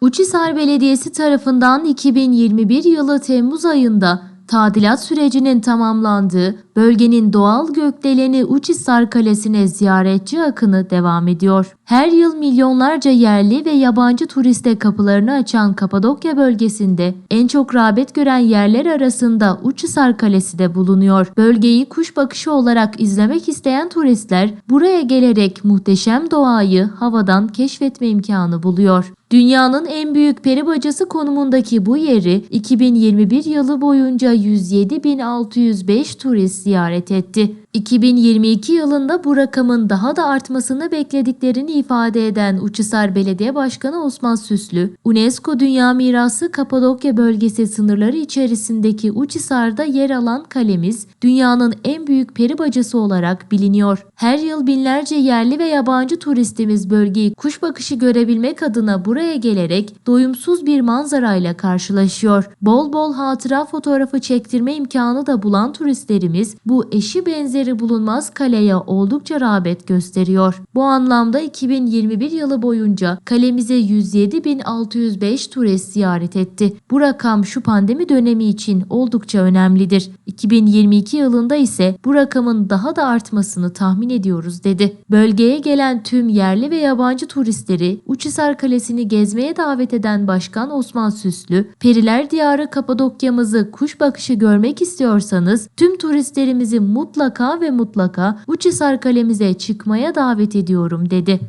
Uçhisar Belediyesi tarafından 2021 yılı Temmuz ayında tadilat sürecinin tamamlandığı bölgenin doğal gökdeleni Uçhisar Kalesi'ne ziyaretçi akını devam ediyor. Her yıl milyonlarca yerli ve yabancı turiste kapılarını açan Kapadokya bölgesinde en çok rağbet gören yerler arasında Uçhisar Kalesi de bulunuyor. Bölgeyi kuş bakışı olarak izlemek isteyen turistler buraya gelerek muhteşem doğayı havadan keşfetme imkanı buluyor. Dünyanın en büyük peri bacası konumundaki bu yeri 2021 yılı boyunca 107.605 turist ziyaret etti. 2022 yılında bu rakamın daha da artmasını beklediklerini ifade eden Uçhisar Belediye Başkanı Osman Süslü, UNESCO Dünya Mirası Kapadokya bölgesi sınırları içerisindeki Uçhisar'da yer alan kalemiz, dünyanın en büyük peri bacası olarak biliniyor. Her yıl binlerce yerli ve yabancı turistimiz bölgeyi kuş bakışı görebilmek adına buraya gelerek doyumsuz bir manzarayla karşılaşıyor. Bol bol hatıra fotoğrafı çektirme imkanı da bulan turistlerimiz bu eşi benzeri bulunmaz kaleye oldukça rağbet gösteriyor. Bu anlamda 2021 yılı boyunca kalemize 107.605 turist ziyaret etti. Bu rakam şu pandemi dönemi için oldukça önemlidir. 2022 yılında ise bu rakamın daha da artmasını tahmin ediyoruz dedi. Bölgeye gelen tüm yerli ve yabancı turistleri Uçhisar Kalesi'ni gezmeye davet eden Başkan Osman Süslü, Periler Diyarı Kapadokya'mızı kuş bakışı görmek istiyorsanız tüm turistlerimizi ve mutlaka Uçhisar Kalemize çıkmaya davet ediyorum dedi.